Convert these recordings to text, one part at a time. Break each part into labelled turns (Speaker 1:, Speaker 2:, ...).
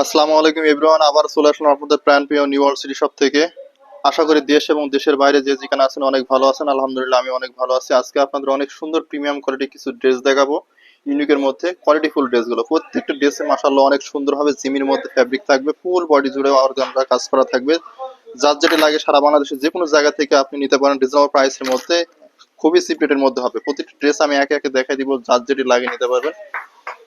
Speaker 1: আসসালামু আলাইকুম এভরিওয়ান, আবার চলে আসলাম আপনাদের প্রাণ প্রিয় নিউ ওয়ার্ল্ড শপ থেকে। আশা করি দেশ এবং দেশের বাইরে যে যেখানে আছেন অনেক ভালো আছেন। আলহামদুলিল্লাহ আমি অনেক ভালো আছি। আজকে আপনাদের অনেক সুন্দর প্রিমিয়াম কোয়ালিটি কিছু ড্রেস দেখাবো। ইউনিকের মধ্যে কোয়ালিটি ফুল ড্রেসগুলো প্রত্যেকটা ড্রেসে মাসাল্লাহ অনেক সুন্দর হবে জিমির মধ্যে ফ্যাব্রিক থাকবে। ফুল বডি জুড়ে অর্গানরা কাজ করা থাকবে। যার যেটা লাগে সারা বাংলাদেশের যে কোনো জায়গা থেকে আপনি নিতে পারেন। রিজনেবল প্রাইসের মধ্যে, খুবই সিপ্রেটের মধ্যে হবে। প্রতিটি ড্রেস আমি একে একে দেখাই দিব। যার যেটি লাগে নিতে পারবেন।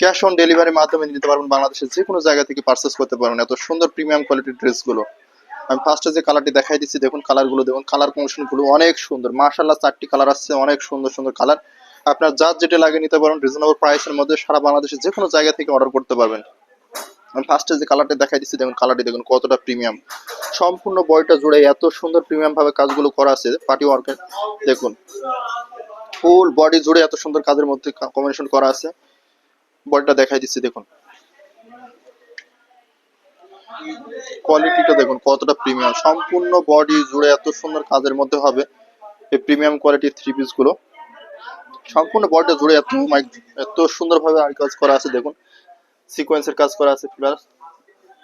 Speaker 1: ক্যাশ অন ডেলিভারির মাধ্যমে নিতে পারবেন বাংলাদেশের যে কোনো জায়গা থেকে পারচেস করতে পারবেন। এত সুন্দর প্রিমিয়াম কোয়ালিটির ড্রেসগুলো। আমি ফার্স্টে যে কালারটি দেখাই দিচ্ছি, দেখুন কালারগুলো দেখুন কালারগুলো অনেক সুন্দর। মার্শাল্লাহ চারটি কালার আসছে, অনেক সুন্দর সুন্দর কালার আপনার যার যেটা লাগে নিতে পারেন রিজনেবল প্রাইসের মধ্যে সারা বাংলাদেশের যে কোনো জায়গা থেকে অর্ডার করতে পারবেন। আমি ফার্স্টে যে কালারটি দেখাই দিচ্ছি, দেখুন কালারটি দেখুন কতটা প্রিমিয়াম সম্পূর্ণ বয়টা জুড়ে এত সুন্দর প্রিমিয়াম ভাবে কাজগুলো করা আছে পার্টি ওয়ার্কের দেখুন ফুল বডি জুড়ে এত সুন্দর কাজের মধ্যে কম্বিনেশন করা আছে। বডিটা দেখাই দিচ্ছি, দেখুন। কোয়ালিটিটা দেখুন, কতটা প্রিমিয়াম সম্পূর্ণ বডি জুড়ে এত সুন্দর কাজের মধ্যে হবে এই প্রিমিয়াম কোয়ালিটির থ্রি পিসগুলো। সম্পূর্ণ বডিটা জুড়ে এত মাইক এত সুন্দরভাবে আর কাজ করা আছে, দেখুন। সিকোয়েন্সের কাজ করা আছে প্লাস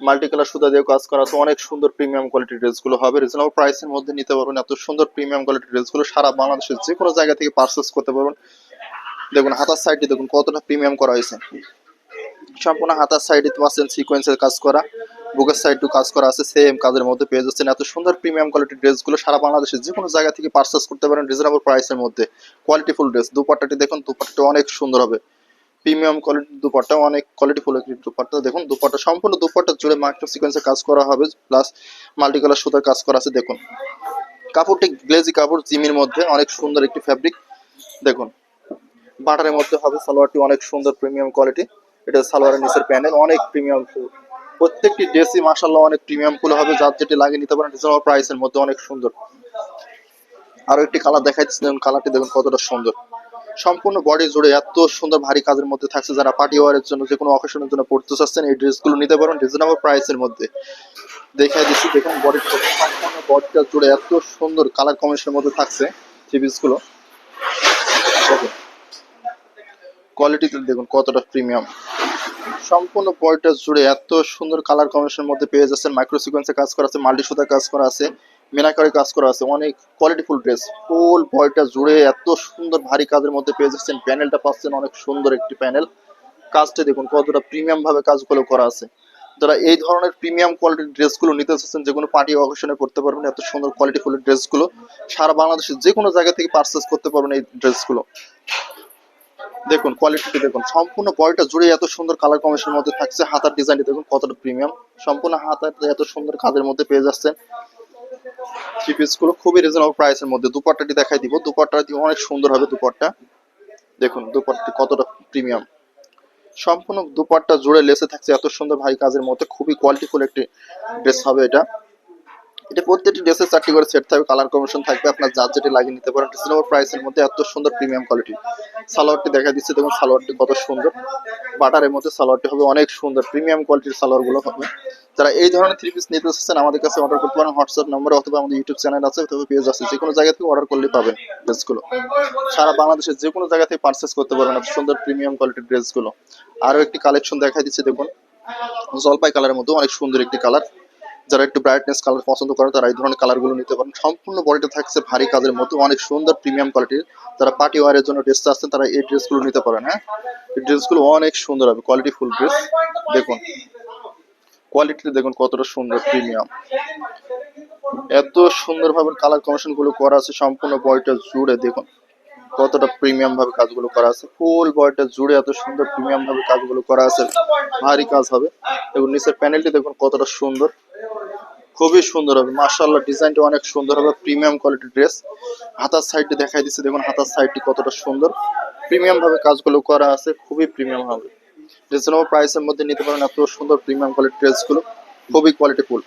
Speaker 1: মাল্টি কালার সুতা দিয়ে কাজ করা আছে। অনেক সুন্দর প্রিমিয়াম কোয়ালিটির ড্রেসগুলো হবে। রিজনেবল প্রাইসের মধ্যে নিতে পারবেন। এত সুন্দর প্রিমিয়াম কোয়ালিটির ড্রেসগুলো সারা বাংলাদেশের যে কোনো জায়গা থেকে পারচেস করতে পারবেন। দেখুন, হাতার সাইডে দেখুন কতটা প্রিমিয়াম করা হয়েছে। সম্পূর্ণ হাতার সাইডে পাচ্ছেন সিকোয়েন্সের কাজ করা। বুকের সাইডটু কাজ করা আছে সেম কাজের মধ্যে পেয়ে যাচ্ছেন। এত সুন্দর প্রিমিয়াম কোয়ালিটির ড্রেসগুলো সারা বাংলাদেশের যে কোনো জায়গা থেকে পারচেস করতে পারেন রিজনেবল প্রাইসের মধ্যে। কোয়ালিটিফুল ড্রেস দুপাট্টাটি দেখুন, দুপাট্টাটা অনেক সুন্দর হবে। প্রিমিয়াম কোয়ালিটির দুপাট্টা, অনেক কোয়ালিটিফুল একটি দুপাট্টা। দেখুন, দুপাট্টা, সম্পূর্ণ দুপাট্টা জুড়ে মাইক্রো সিকোয়েন্সের কাজ করা হবে। প্লাস মাল্টি কালার সুতার কাজ করা আছে, দেখুন। কাপড়টি গ্লেজি কাপড়, জিমির মধ্যে। অনেক সুন্দর একটি ফ্যাব্রিক দেখুন। বাটারের মধ্যে হবে সালোয়ারটি অনেক সুন্দর প্রিমিয়াম কোয়ালিটি। এটা সালোয়ারের নিচের প্যানেল, অনেক প্রিমিয়াম ফুল। প্রত্যেকটি ড্রেসই মাসাল্লাহ অনেক প্রিমিয়াম ফুল হবে, যার যেটি লাগিয়ে নিতে পারেন রিজনেবল প্রাইসের মধ্যে অনেক সুন্দর। আরও একটি কালার দেখাই দিচ্ছি দেখুন কালারটি, দেখুন কতটা সুন্দর। সম্পূর্ণ বডি জুড়ে এত সুন্দর ভারী কাজের মধ্যে থাকছে, যারা পার্টি ওয়ারের জন্য যে কোনো অকেশনের জন্য পড়তে চাচ্ছেন, এই ড্রেসগুলো নিতে পারেন, রিজনেবল প্রাইসের মধ্যে। দেখাই দিচ্ছি, দেখুন বডি সম্পূর্ণ বডিটা জুড়ে এত সুন্দর কালার কম্বিনেশনের মধ্যে থাকছে, থ্রি পিসগুলো। কোয়ালিটিতে দেখুন কতটা প্রিমিয়াম সম্পূর্ণ বডিটা জুড়ে এত সুন্দর কালার কম্বিনেশনের মধ্যে পেয়ে যাচ্ছেন। মাইক্রো সিকোয়েন্সে কাজ করা আছে মাল্টি সুতা কাজ করা আছে, মিনাকারি কাজ করা আছে, অনেক কোয়ালিটিফুল ড্রেস ফুল বডিটা জুড়ে এত সুন্দর ভারী কাজের মধ্যে পেয়ে যাচ্ছেন। প্যানেলটা পাচ্ছেন অনেক সুন্দর একটি প্যানেল কাজটা দেখুন কতটা প্রিমিয়াম ভাবে কাজগুলো করা আছে। যারা এই ধরনের প্রিমিয়াম কোয়ালিটির ড্রেসগুলো নিতে চাচ্ছেন যে কোনো পার্টি অকেশনে পড়তে পারবেন, এত সুন্দর কোয়ালিটিফুল ড্রেসগুলো সারা বাংলাদেশের যে কোনো জায়গা থেকে পারচেস করতে পারবেন এই ড্রেসগুলো দেখুন কোয়ালিটি দেখুন। সম্পূর্ণ বডিটা জুড়ে এত সুন্দর কালার কম্বিনেশনের মধ্যে থাকছে। হাতার ডিজাইনটি দেখুন, কতটা প্রিমিয়াম সম্পূর্ণ হাতার এত সুন্দর কাজের মধ্যে পেয়ে যাচ্ছেন। থ্রি পিসগুলো খুবই রিজনেবল প্রাইসের মধ্যে। দুপাট্টাটি দেখাই দিব। দুপাট্টা দিয়ে অনেক সুন্দর হবে দুপাট্টা। দেখুন দুপাট্টাটি কতটা প্রিমিয়াম সম্পূর্ণ দুপাট্টা জুড়ে লেসে থাকছে। এত সুন্দর ভারী কাজের মধ্যে। খুবই কোয়ালিটিফুল একটি ড্রেস হবে এটা। এটা প্রত্যেকটি ড্রেসের চারটি করে সেট থাকবে কালার কমিশন থাকবে, আপনার যার যেটি লাগিয়ে নিতে পারেন রিজনেবল প্রাইসের মধ্যে এত সুন্দর প্রিমিয়াম কোয়ালিটি সালোয়ারটি দেখা দিচ্ছে, দেখুন সালোয়ারটি কত সুন্দর। বাটারের মধ্যে সালোয়ারটি হবে অনেক সুন্দর প্রিমিয়াম কোয়ালিটির সালোয়ারগুলো হবে। যারা এই ধরনের থ্রি পিস নিতে চাচ্ছেন আমাদের কাছে অর্ডার করতে পারেন হোয়াটসঅ্যাপ নম্বরে অথবা আমাদের ইউটিউব চ্যানেল আছে, অথবা পেজ আছে যে কোনো জায়গা থেকে অর্ডার করলে পাবেন ড্রেসগুলো সারা বাংলাদেশের যে কোনো জায়গা থেকে পারচেস করতে পারবেন এত সুন্দর প্রিমিয়াম কোয়ালিটির ড্রেসগুলো আরও একটি কালেকশন দেখাই দিচ্ছে, দেখুন। জলপাই কালারের মধ্যে অনেক সুন্দর একটি কালার যারা একটু ব্রাইটনেস কালার পছন্দ করে তারা এই ধরনের কালারগুলো নিতে পারেন। সম্পূর্ণ বডিটা থাকছে ভারী কাজের মতো, অনেক সুন্দর প্রিমিয়াম কোয়ালিটির যারা পার্টি ওয়ারের জন্য ড্রেস আসছেন তারা এই ড্রেসগুলো নিতে পারেন হ্যাঁ? এই ড্রেসগুলো অনেক সুন্দর হবে কোয়ালিটি ফুল ড্রেস দেখুন কোয়ালিটি দেখুন কতটা সুন্দর প্রিমিয়াম এত সুন্দরভাবে কালার কমিশনগুলো করা আছে, সম্পূর্ণ বডিটা জুড়ে, দেখুন। কতটা প্রিমিয়াম ভাবে কাজগুলো করা আছে ফুল বডিটা জুড়ে এত সুন্দর প্রিমিয়াম ভাবে কাজগুলো করা আছে। ভারী কাজ হবে। এবং নিচের প্যানেলটি দেখুন কতটা সুন্দর। খুবই সুন্দর হবে। মার্শাল্লাহ ডিজাইনটা অনেক সুন্দর হবে। প্রিমিয়াম কোয়ালিটির ড্রেস হাতার সাইডটি দেখাই দিচ্ছে দেখুন হাতার সাইডটি কতটা সুন্দর। প্রিমিয়াম ভাবে কাজগুলো করা আছে, খুবই প্রিমিয়াম হবে। রিজনেবল প্রাইসের মধ্যে নিতে পারেন এত সুন্দর প্রিমিয়াম কোয়ালিটির ড্রেসগুলো খুবই কোয়ালিটি ফুল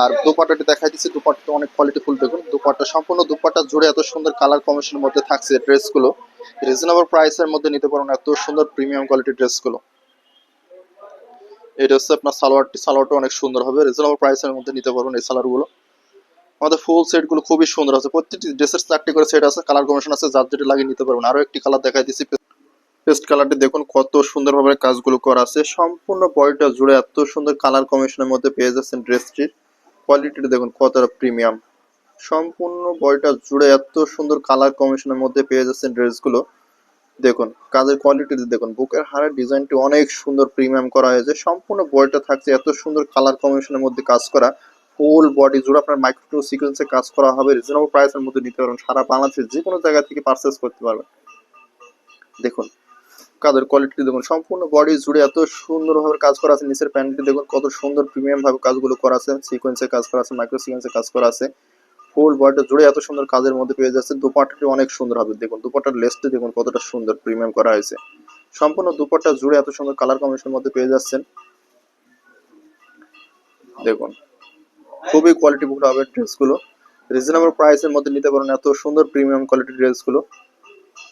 Speaker 1: আর দুপাট্টাটি দেখাই দিচ্ছি দুপাট্টা অনেক কোয়ালিটি ফুল দেখুন। দুপাট্টা, সম্পূর্ণ দুপাট্টা জুড়ে এত সুন্দর কালার কম্বিনেশনের মধ্যে থাকছে ড্রেসগুলো রিজনেবল প্রাইসের মধ্যে নিতে পারেন এত সুন্দর প্রিমিয়াম কোয়ালিটির ড্রেসগুলো এটা হচ্ছে আপনার সালোয়ারটি, সালোয়ারটা অনেক সুন্দর হবে। রিজনেবল প্রাইসের মধ্যে নিতে পারবেন এই সালোয়ারগুলো। আমাদের ফুল সেটগুলো খুবই সুন্দর আছে। প্রত্যেকটি ড্রেসের চারটি করে সেট আছে। কালার কম্বিনেশন আছে, যার যেটা লাগিয়ে নিতে পারবেন। আরও একটি কালার দেখাই দিচ্ছি। পেস্ট কালারটি দেখুন, কত সুন্দরভাবে কাজগুলো করা আছে। সম্পূর্ণ বডিটা জুড়ে এত সুন্দর কালার কমিশনের মধ্যে পেয়ে যাচ্ছেন ড্রেসটির কোয়ালিটিটা দেখুন কতটা প্রিমিয়াম সম্পূর্ণ বডিটা জুড়ে এত সুন্দর কালার কমিশনের মধ্যে পেয়ে যাচ্ছেন ড্রেসগুলো দেখুন, কাজের কোয়ালিটি দেখুন, বুকের হারের ডিজাইনটি অনেক সুন্দর প্রিমিয়াম করা হয়েছে। সম্পূর্ণ বডিটা থাকছে, এত সুন্দর কালার কম্বিনেশনের মধ্যে কাজ করা। ফুল বডি জুড়ে আপনার মাইক্রো সিকোয়েন্সে কাজ করা হবে রিজনেবল প্রাইসের মধ্যে নিতে পারবেন। সারা বাংলাদেশের যে কোনো জায়গা থেকে পারচেস করতে পারবেন। দেখুন, কাজের কোয়ালিটি দেখুন, সম্পূর্ণ বডি জুড়ে এত সুন্দরভাবে কাজ করা আছে। নিচের প্যান্টটি দেখুন, কত সুন্দর প্রিমিয়াম ভাবে কাজগুলো করা আছে। সিকোয়েন্সে কাজ করা আছে মাইক্রো সিকোয়েন্সে কাজ করা আছে। ফুল বডিটা জুড়ে এত সুন্দর কাজের মধ্যে পেয়ে যাচ্ছে। দুপাট্টাটি অনেক সুন্দর হবে। দেখুন, দুপাট্টার লেসটি দেখুন কতটা সুন্দর প্রিমিয়াম করা হয়েছে। সম্পূর্ণ দুপাট্টা জুড়ে এত সুন্দর কালার কম্বিনেশনের মধ্যে পেয়ে যাচ্ছেন। দেখুন, খুবই কোয়ালিটি কোয়ালিটিফুল হবে ড্রেসগুলো। রিজনেবল প্রাইসের মধ্যে নিতে পারেন এত সুন্দর প্রিমিয়াম কোয়ালিটির ড্রেসগুলো।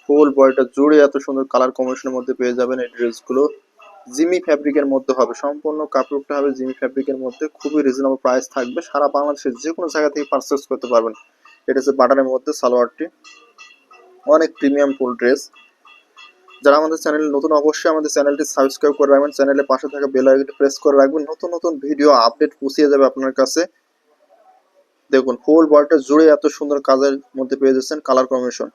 Speaker 1: ফুল বডিটা জুড়ে এত সুন্দর কালার কম্বিনেশনের মধ্যে পেয়ে যাবেন এই ড্রেসগুলো। জিমি ফ্যাব্রিকের মধ্যে হবে। সম্পূর্ণ কাপড়টা হবে জিমি ফ্যাব্রিকের মধ্যে। খুবই রিজনেবল প্রাইস থাকবে। সারা বাংলাদেশের যে কোনো জায়গা থেকে পারচেস করতে পারবেন। এটা হচ্ছে বাটারের মধ্যে সালোয়ারটি। অনেক প্রিমিয়াম ফুল ড্রেস যারা আমাদের চ্যানেল নতুন, অবশ্যই আমাদের চ্যানেলটি সাবস্ক্রাইব করে রাখবেন। চ্যানেলের পাশে থাকা বেল আইকনটি প্রেস করে রাখবেন। নতুন নতুন ভিডিও আপডেট পৌঁছে যাবে আপনার কাছে। দেখুন ফুল বডিটা জুড়ে এত সুন্দর কাজের মধ্যে পেয়ে যাচ্ছেন কালার কম্বিনেশন